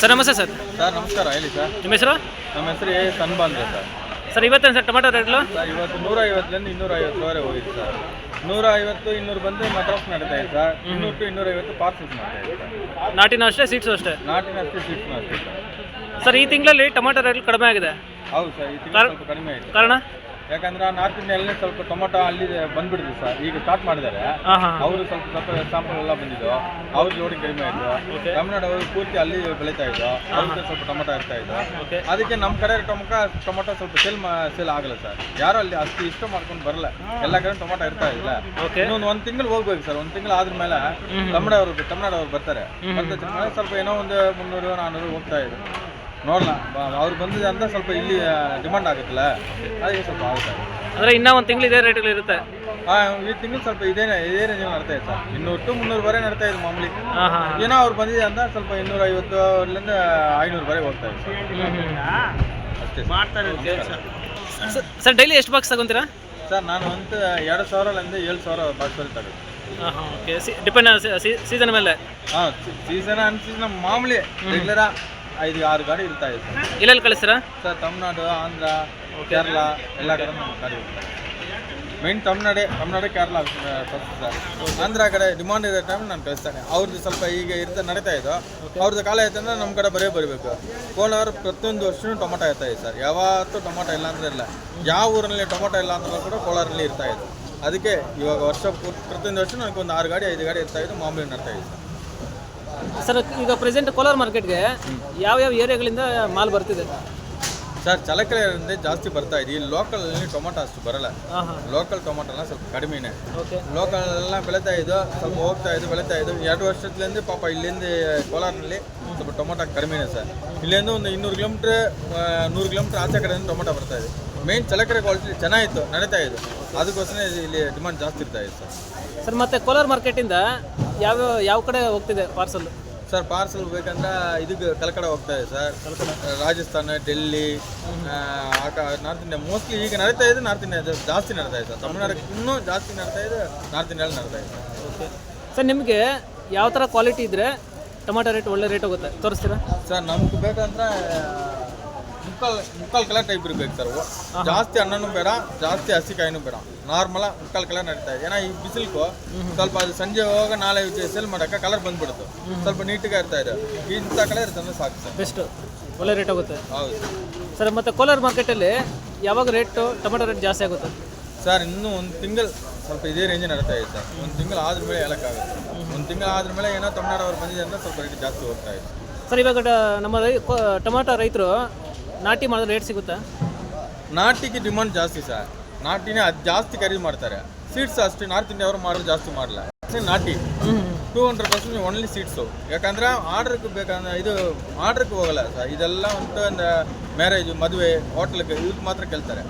Sir ನಮಸ್ತೆ sir. Sir ನಮಸ್ಕಾರ. ಹೇಳಿ ಸರ್. ನಿಮ್ಮ ಹೆಸರು? ನಮ್ಮ ಹೆಸರು ಎ ಅಂದ್ರೆ ಸರ್. ಸರ್ ಇವತ್ತೇನು ಸರ್ ಟೊಮೆಟೊ ರೇಟ್ಲು ಸರ್ ಇವತ್ತು ನೂರ ಐವತ್ತರಿಂದ ಇನ್ನೂರ ಐವತ್ತುವರೆ ಹೋಗಿದೆ ಸರ್. ನೂರ ಐವತ್ತು ಇನ್ನೂರು ಬಂದು ಮದ್ರಾಸ್ ನಡೀತಾ ಇದೆ ಸರ್. ಇನ್ನೂರು ಟು ಇನ್ನೂರ ಐವತ್ತು ಪಾರ್ಸಲ್ಸ್ ಮಾಡ್ತಾ ಇದೆ ಸರ್. ನಾಟಿನ ಅಷ್ಟೇ ಸೀಟ್ಸು ಅಷ್ಟೇ? ನಾಟಿನ ಅಷ್ಟೇ ಸೀಟ್ಸ್ ಮಾಡ್ತೀವಿ ಸರ್. ಸರ್ ಈ ತಿಂಗಳಲ್ಲಿ ಟೊಮೆಟೊ ರೇಟ್ ಕಡಿಮೆ ಆಗಿದೆ. ಹೌದು ಸರ್ ಈ ತಿಂಗಳು ಸ್ವಲ್ಪ ಕಡಿಮೆ ಆಯಿತು ಕಾರಣ? ಯಾಕಂದ್ರೆ ನಾರ್ತ್ ಇಂಡಿಯಲ್ಲಿ ಸ್ವಲ್ಪ ಟೊಮೊಟೊ ಅಲ್ಲಿ ಬಂದ್ಬಿಡ್ತು ಸರ್. ಈಗ ಸ್ಟಾರ್ಟ್ ಮಾಡಿದ್ದಾರೆ. ಅವರು ಸ್ವಲ್ಪ ಸ್ವಲ್ಪ ಸ್ಯಾಂಪಲ್ ಎಲ್ಲ ಬಂದಿದ್ದು. ಅವ್ರ ಜೋಡಿ ಕಡಿಮೆ ಆಯ್ತು. ತಮಿಳುನಾಡು ಅವರು ಪೂರ್ತಿ ಅಲ್ಲಿ ಬೆಳೀತಾ ಇದ್ದು ಅವ್ರಿಗೆ ಸ್ವಲ್ಪ ಟೊಮೊಟೊ ಇರ್ತಾ ಇದ್ದು ಅದಕ್ಕೆ ನಮ್ಮ ಕಡೆ ಟೊಮೊಟೊ ಟೊಮೊಟೊ ಸ್ವಲ್ಪ ಸೇಲ್ ಸೇಲ್ ಆಗಲ್ಲ ಸರ್. ಯಾರು ಅಲ್ಲಿ ಅಷ್ಟು ಇಷ್ಟ ಮಾಡ್ಕೊಂಡು ಬರಲ್ಲ. ಎಲ್ಲ ಕಡೆ ಟೊಮೊಟೊ ಇರ್ತಾ ಇಲ್ಲ. ಇನ್ನೊಂದು ಒಂದು ತಿಂಗಳು ಹೋಗ್ಬೇಕು ಸರ್. ಒಂದು ತಿಂಗಳು ಆದ್ಮೇಲೆ ಅವರು ತಮಿಳ್ನಾಡು ಅವ್ರು ಬರ್ತಾರೆ. ಸ್ವಲ್ಪ ಏನೋ ಒಂದು ಮುನ್ನೂರು ನಾನ್ನೂರು ಹೋಗ್ತಾ ಇದೆ. ನೋಡಲ್ಲ ಅವ್ರು ಬಂದಿದೆ ಅಂದ್ರೆ ಸ್ವಲ್ಪ ಇಲ್ಲಿ ಡಿಮಾಂಡ್ ಆಗುತ್ತಲ್ಲ? ಅದಕ್ಕೆ ಸ್ವಲ್ಪ ಆಗುತ್ತೆ. ಅಂದರೆ ಇನ್ನೂ ಒಂದು ತಿಂಗಳು ಇದೇ ರೇಟ್ಗಳು ಇರುತ್ತೆ? ಹಾಂ ಈ ತಿಂಗಳು ಸ್ವಲ್ಪ ಇದೇ ಇದೇ ರೇಂಜ್ ನಡ್ತಾ ಇದೆ ಸರ್. ಇನ್ನೂರು ಟು ಮುನ್ನೂರುವರೆ ನಡ್ತಾ ಇದೆ ಮಾಮೂಲಿ. ಹಾಂ ಹಾಂ ಏನೋ ಅವ್ರು ಬಂದಿದೆ ಅಂತ ಸ್ವಲ್ಪ ಇನ್ನೂರ ಐವತ್ತು ಅಲ್ಲಿಂದ ಐನೂರುವರೆಗೆ ಹೋಗ್ತಾ ಇದೆ ಸರ್. ಅಷ್ಟೇ ಮಾಡ್ತಾರೆ ಸರ್ ಡೈಲಿ ಎಷ್ಟು ಬಾಕ್ಸ್ ತಗೊಂತೀರಾ? ಸರ್ ನಾನು ಒಂದು ಎರಡು ಸಾವಿರದಿಂದ ಏಳು ಸಾವಿರ ಬಾಕ್ಸಲ್ಲಿ ತಗೋದು ಹಾಂ ಹಾಂ ಓಕೆ ಡಿಪೆಂಡ್ ಸೀಸನ್ ಮೇಲೆ. ಹಾಂ ಸೀಸನ್ ಅನ್ಸೀಸನ್ ಮಾಮೂಲಿ ರೆಗ್ಯುಲರ್ ಐದು ಆರು ಗಾಡಿ ಇರ್ತಾ ಇದೆ ಸರ್. ಎಲ್ಲೆಲ್ಲಿ ಕಳಿಸ್ತೀರಾ? ಸರ್ ತಮಿಳ್ನಾಡು ಆಂಧ್ರ ಕೇರಳ ಎಲ್ಲ ಕಡೆ ನಮ್ಮ ಗಾಡಿ ಮೈನ್ ಮೇನ್ ತಮಿಳ್ನಾಡೆ ತಮಿಳ್ನಾಡು ಕೇರಳ ಆಂಧ್ರ ಕಡೆ ಡಿಮಾಂಡ್ ಇರೋ ಟೈಮ್ ನಾನು ಕಳಿಸ್ತಾನೆ. ಅವ್ರದ್ದು ಸ್ವಲ್ಪ ಈಗ ಇರ್ತಾ ನಡೀತಾ ಇದ್ದು ಅವ್ರದ್ದು ಕಾಲ ಆಯ್ತಂದ್ರೆ ನಮ್ಮ ಕಡೆ ಬರೀ ಬರಬೇಕು. ಕೋಲಾರ ಪ್ರತಿಯೊಂದು ವರ್ಷನೂ ಟೊಮೊಟೊ ಇರ್ತಾ ಇದೆ ಸರ್. ಯಾವತ್ತೂ ಟೊಮೊಟೊ ಇಲ್ಲ ಅಂದ್ರೆ ಇಲ್ಲ. ಯಾವ ಊರಿನಲ್ಲಿ ಟೊಮೊಟೊ ಇಲ್ಲ ಅಂದ್ರೆ ಕೂಡ ಕೋಲಾರಲ್ಲಿ ಇರ್ತಾ ಇದೆ. ಅದಕ್ಕೆ ಇವಾಗ ವರ್ಷ ಪೂರ್ತಿ ಪ್ರತಿಯೊಂದು ವರ್ಷ ನನಗೆ ಒಂದು ಆರು ಗಾಡಿ ಐದು ಗಾಡಿ ಇರ್ತಾ ಇದ್ದು ಮಾಮೂಲಿ ನಡ್ತಾ ಇದೆ ಸರ್. ಸರ್ ಈಗ ಪ್ರೆಸೆಂಟ್ ಕೋಲಾರ ಮಾರ್ಕೆಟ್ಗೆ ಯಾವ್ಯಾವ ಏರಿಯಾಗಳಿಂದ ಮಾಲ್ ಬರ್ತಿದೆ? ಸರ್ ಚಲಕರೆಯಿಂದ ಜಾಸ್ತಿ ಬರ್ತಾ ಇದೆ. ಇಲ್ಲಿ ಲೋಕಲಲ್ಲಿ ಟೊಮೊಟೊ ಅಷ್ಟು ಬರಲ್ಲ. ಲೋಕಲ್ ಟೊಮೊಟೊ ಎಲ್ಲ ಸ್ವಲ್ಪ ಕಡಿಮೆನೆ. ಓಕೆ. ಲೋಕಲ್ ಎಲ್ಲ ಬೆಳೀತಾ ಇದ್ದು ಸ್ವಲ್ಪ ಹೋಗ್ತಾ ಇದ್ದು ಬೆಳೀತಾ ಇದ್ದು ಎರಡು ವರ್ಷದಿಂದ ಪಾಪ ಇಲ್ಲಿಂದ ಕೋಲಾರ್ನಲ್ಲಿ ಸ್ವಲ್ಪ ಟೊಮೊಟೊ ಕಡಿಮೆನೆ ಸರ್. ಇಲ್ಲಿಂದ ಒಂದು ಇನ್ನೂರು ಕಿಲೋಮೀಟ್ರ್ ನೂರು ಕಿಲೋಮೀಟ್ರ್ ಆಚೆ ಕಡೆಯಿಂದ ಟೊಮೊಟೊ ಬರ್ತಾ ಇದೆ. ಮೇನ್ ಚಲಕರೆ ಕ್ವಾಲಿಟಿ ಚೆನ್ನಾಗಿತ್ತು ನಡೀತಾ ಇದ್ದು ಅದಕ್ಕೋಸ್ಕರ ಇಲ್ಲಿ ಡಿಮಾಂಡ್ ಜಾಸ್ತಿ ಇರ್ತಾ ಇದೆ ಸರ್. ಸರ್ ಮತ್ತೆ ಕೋಲಾರ ಮಾರ್ಕೆಟಿಂದ ಯಾವ ಯಾವ ಕಡೆ ಹೋಗ್ತಿದೆ ಪಾರ್ಸಲ್ ಸರ್ ಪಾರ್ಸಲ್ ಬೇಕಂದ್ರೆ ಇದಕ್ಕೆ ಕಲ್ಕಡ ಹೋಗ್ತಾ ಇದೆ sir. Rajasthan Delhi north India. Mostly ಈಗ ನಡೀತಾ ಇದೆ ನಾರ್ತ್ ಇಂಡಿಯಾ ಜಾಸ್ತಿ ನಡೀತಾ ಇದೆ ಸರ್. ತಮಿಳ್ನಾಡಿಗೆ ಇನ್ನೂ ಜಾಸ್ತಿ ನಡೀತಾ ಇದೆ ನಾರ್ತ್ ಇಂಡಿಯಲ್ಲಿ ನಡೀತಾ ಇದೆ. ಓಕೆ. ಸರ್ ನಿಮಗೆ ಯಾವ ಥರ ಕ್ವಾಲಿಟಿ ಇದ್ದರೆ ಟೊಮೆಟೊ ರೇಟ್ ಒಳ್ಳೆ ರೇಟ್ ಹೋಗುತ್ತೆ? ತೋರಿಸ್ತೀರಾ? ಸರ್ ನಮ್ಗೆ ಬೇಕಂದ್ರೆ ಮುಕ್ಕಾಲ್ ಮುಕ್ಕಾಲ್ ಕಲರ್ ಟೈಪ್ ಇರ್ಬೇಕು ಸರ್ ಜಾಸ್ತಿ ಅನ್ನನೂ ಬೇಡ ಜಾಸ್ತಿ ಹಸಿಕಾಯಿನೂ ಬೇಡ. ನಾರ್ಮಲಾಗಿ ಮುಕ್ಕಾಲ್ ಕಲರ್ ನಡೀತಾ ಇದೆ. ಏன்னா ಈ ಬಿಸಿಲ್ಕು ಸ್ವಲ್ಪ ಅದು ಸಂಜೆ ಹೋಗ ನಾಳೆ ಸೇಲ್ ಮಾಡೋಕೆ ಕಲರ್ ಬಂದ್ಬಿಡುತ್ತೆ. ಸ್ವಲ್ಪ ನೀಟಾಗಿ ಇರ್ತಾ ಇದೆ. ಇಂಥ ಕಲರ್ ಇರ್ತಂದ್ರೆ ಸಾಕು ಸರ್ ಬೆಸ್ಟ್ ಒಳ್ಳೆ ರೇಟ್ ಆಗುತ್ತೆ. ಹೌದು ಸರ್ ಮತ್ತು ಕೋಲಾರ ಮಾರ್ಕೆಟಲ್ಲಿ ಯಾವಾಗ ರೇಟು ಟೊಮೆಟೊ ರೇಟ್ ಜಾಸ್ತಿ ಆಗುತ್ತೆ? ಸರ್ ಇನ್ನೂ ಒಂದು ತಿಂಗಳು ಸ್ವಲ್ಪ ಇದೇ ರೇಂಜ್ ನಡೀತಾ ಇದೆ ಸರ್ ಒಂದು ತಿಂಗಳು ಆದ್ರ ಮೇಲೆ ಹೇಳೋಕ್ಕಾಗುತ್ತೆ ಒಂದು ತಿಂಗಳು ಆದ್ರ ಮೇಲೆ ಏನೋ ತಮಿಳ್ನಾಡು ಅವ್ರು ಬಂದಿದೆ ಅಂದ್ರೆ ಸ್ವಲ್ಪ ರೇಟ್ ಜಾಸ್ತಿ ಹೋಗ್ತಾ ಇದೆ. ಸರ್ ಇವಾಗ ನಮ್ಮ ರೈ ಟೊಮೆಟೊ ರೈತರು ನಾಟಿ ಮಾಡಿದ್ರೆ ರೇಟ್ ಸಿಗುತ್ತಾ? ನಾಟಿಗೆ ಡಿಮಾಂಡ್ ಜಾಸ್ತಿ ಸರ್ ನಾಟಿನೇ ಅದು ಜಾಸ್ತಿ ಖರೀದಿ ಮಾಡ್ತಾರೆ. ಸೀಡ್ಸ್ ಅಷ್ಟೇ ನಾರ್ತ್ ಇಂಡಿಯಾ ಅವರು ಮಾಡೋದು ಜಾಸ್ತಿ ಮಾಡಲ್ಲ ನಾಟಿ. Two hundred percent only seeds ಯಾಕಂದ್ರೆ ಆರ್ಡ್ರಿಗೆ ಬೇಕಂದ್ರೆ ಇದು ಆರ್ಡ್ರಿಗೆ ಹೋಗಲ್ಲ ಸರ್ ಇದೆಲ್ಲ ಒಂದು ಒಂದು ಮ್ಯಾರೇಜ್ ಮದುವೆ ಹೋಟ್ಲಿಗೆ ಇದಕ್ಕೆ ಮಾತ್ರ ಕೇಳ್ತಾರೆ.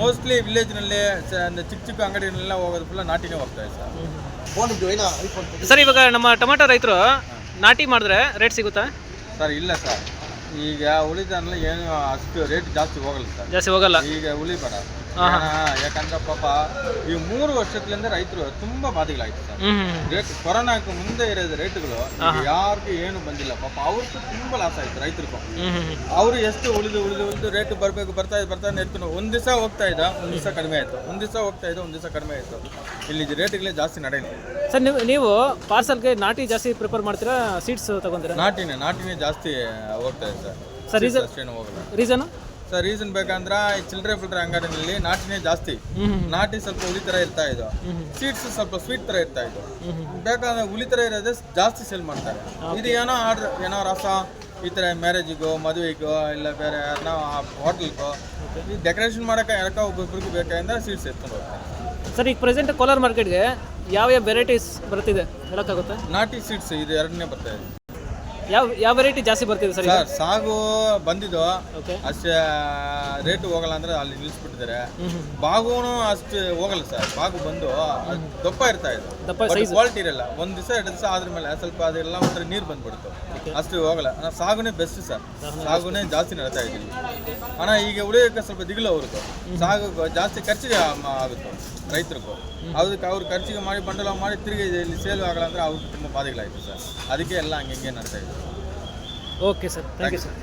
ಮೋಸ್ಟ್ಲಿ ವಿಲೇಜ್ನಲ್ಲಿ ಚಿಕ್ಕ ಚಿಕ್ಕ ಅಂಗಡಿನೆಲ್ಲ ಹೋಗೋದು ಫುಲ್ಲ ನಾಟಿನೇ ಹೋಗ್ತಾ ಇದೆ ಸರ್ ಸರ್ ಇವಾಗ ನಮ್ಮ ಟೊಮೆಟೊ ರೈತರು ನಾಟಿ ಮಾಡಿದ್ರೆ ರೇಟ್ ಸಿಗುತ್ತಾ? ಸರ್ ಇಲ್ಲ ಸರ್ ಈಗ ಉಳಿದಲ್ಲ ಏನು ಅಷ್ಟು ರೇಟ್ ಜಾಸ್ತಿ ಹೋಗಲ್ಲ ಸರ್. ಜಾಸ್ತಿ ಹೋಗಲ್ಲ. ಈಗ ಉಳಿಬೇಡ. ಯಾಕಂದ್ರೆ ಪಾಪ ಈ ಮೂರು ವರ್ಷದಿಂದ ರೈತರು ತುಂಬಾ ಬಾಧೆಗಳಾಯ್ತು ಸರ್. ಕೊರೋನಾಕ್ಕೆ ಮುಂದೆ ಇರೋದು ರೇಟ್ಗಳು ಯಾರಿಗೂ ಏನು ಬಂದಿಲ್ಲ. ಪಾಪ ಅವ್ರಿಗೆ ತುಂಬಾ ಲಾಸ್ ಆಯ್ತು ರೈತರಿಗೂ ಹ್ಞೂ ಎಷ್ಟು ಉಳಿದು ಉಳಿದು ಉಳಿದು ರೇಟ್ ಬರ್ಬೇಕು ಬರ್ತಾ ಇದೆ ಬರ್ತಾ ಇರ್ತಾನೆ ಒಂದ್ ದಿವಸ ಹೋಗ್ತಾ ಇದ್ದ ಒಂದ್ ದಿವಸ ಕಡಿಮೆ ಆಯ್ತು. ಒಂದ್ ದಿವಸ ಹೋಗ್ತಾ ಇದ್ದ ಒಂದ್ ದಿವಸ ಕಡಿಮೆ ಆಯ್ತು. ಇಲ್ಲಿ ರೇಟ್ಗಳೇ ಜಾಸ್ತಿ ನಡೆಯುತ್ತೆ ಸರ್ ನೀವು ನೀವು ಪಾರ್ಸಲ್ಗೆ ನಾಟಿ ಜಾಸ್ತಿ ಪ್ರಿಪೇರ್ ಮಾಡ್ತೀರಾ ಸೀಡ್ಸ್ ತಗೊಂಡ್ರೆ ನಾಟಿನೇ ನಾಟಿನೇ ಜಾಸ್ತಿ ಹೋಗ್ತಾ ಇದೆ ಸರ್. ಸರ್ ರೀಸನ್ ಹೋಗಲ್ಲ. ರೀಸನು ಸರ್ ರೀಸನ್ ಬೇಕಂದ್ರ ಈ ಚಿಲ್ಡ್ರೆ ಫಿಲ್ಟರ್ ಅಂಗಡಿನಲ್ಲಿ ನಾಟಿನೇ ಜಾಸ್ತಿ. ನಾಟಿ ಸ್ವಲ್ಪ ಹುಲಿ ತರ ಇರ್ತಾ ಇದು. ಸೀಡ್ಸ್ ಸ್ವಲ್ಪ ಸ್ವೀಟ್ ತರ ಇರ್ತಾ ಇದ್ದು ಬೇಕಾದ್ರೆ ಹುಲಿ ತರ ಇರೋದೇ ಜಾಸ್ತಿ ಸೇಲ್ ಮಾಡ್ತಾರೆ. ಇದು ಏನೋ ಆರ್ಡರ್ ಏನೋ ರಸ ಈ ತರ ಮ್ಯಾರೇಜಿಗೋ ಮದುವೆಗೋ ಇಲ್ಲ ಬೇರೆ ಯಾರನ್ನ ಹೋಟೆಲ್ಗೋ ಈ ಡೆಕೋರೇಷನ್ ಮಾಡಕ್ಕೆ ಯಾರಕ್ಕ ಒಬ್ಬೊಬ್ರಿಗೆ ಬೇಕಾದ್ರೆ ಸೀಡ್ಸ್ ಎತ್ಕೊಂಡು ಸರ್ ಈಗ ಪ್ರೆಸೆಂಟ್ ಕೋಲಾರ ಮಾರ್ಕೆಟ್ಗೆ ಯಾವ ಯಾವ ವೆರೈಟೀಸ್ ಬರ್ತಿದೆ ಹೇಳಕ್ಕಾಗುತ್ತೆ? ನಾಟಿ ಸೀಡ್ಸ್ ಇದು ಎರಡನೇ ಬರ್ತಾ ಇದೆ. ಯಾವ ಯಾವ ವೆರೈಟಿ ಜಾಸ್ತಿ ಬರ್ತಿದೆ ಸರ್ ಸರ್ ಸಾಗು ಬಂದಿದ್ದು ಓಕೆ ಅಷ್ಟೇ ರೇಟ್ ಹೋಗಲ್ಲ ಅಂದ್ರೆ ಅಲ್ಲಿ ನಿಲ್ಲಿಸ್ಬಿಟ್ಟಿದ್ದಾರೆ. ಬಾಗುನು ಅಷ್ಟು ಹೋಗಲ್ಲ ಸರ್. ಬಾಗು ಬಂದು ಅದ್ ದಪ್ಪ ಇರ್ತಾ ಇದೆ. ದಪ್ಪ ಕ್ವಾಲಿಟಿ ಇರಲ್ಲ. ಒಂದ್ ದಿವಸ ಎರಡು ದಿವಸ ಆದ್ರ ಮೇಲೆ ಸ್ವಲ್ಪ ಅದೆಲ್ಲ ಒಂಥರ ನೀರು ಬಂದ್ಬಿಡ್ತು. ಅಷ್ಟು ಹೋಗಲ್ಲ. ಅಣ್ಣ ಸಾಗುನೇ ಬೆಸ್ಟ್ ಸರ್. ಸಾಗುನೇ ಜಾಸ್ತಿ ನಡೀತಾ ಇದ್ದೀವಿ ಅಣ್ಣ ಈಗ ಉಳಿಯೋಕೆ ಸ್ವಲ್ಪ ದಿಗಿಲು ಅವ್ರದ್ದು. ಸಾಗು ಜಾಸ್ತಿ ಖರ್ಚಿಗೆ ಆಗುತ್ತೆ? ರೈತರಿಗೂ ಅದಕ್ಕೆ ಅವ್ರು ಖರ್ಚಿಗೆ ಮಾಡಿ ಬಂಡಲ ಮಾಡಿ ತಿರುಗಿ ಇಲ್ಲಿ ಸೇಲ್ ಆಗಲ್ಲ ಅಂದರೆ ಅವ್ರಿಗೆ ತುಂಬ ಬಾಧೆಗಳಾಯಿತು ಸರ್. ಅದಕ್ಕೆ ಎಲ್ಲ ಹಂಗೆ ನಡ್ತಾ ಇದೆ. Okay sir thank you sir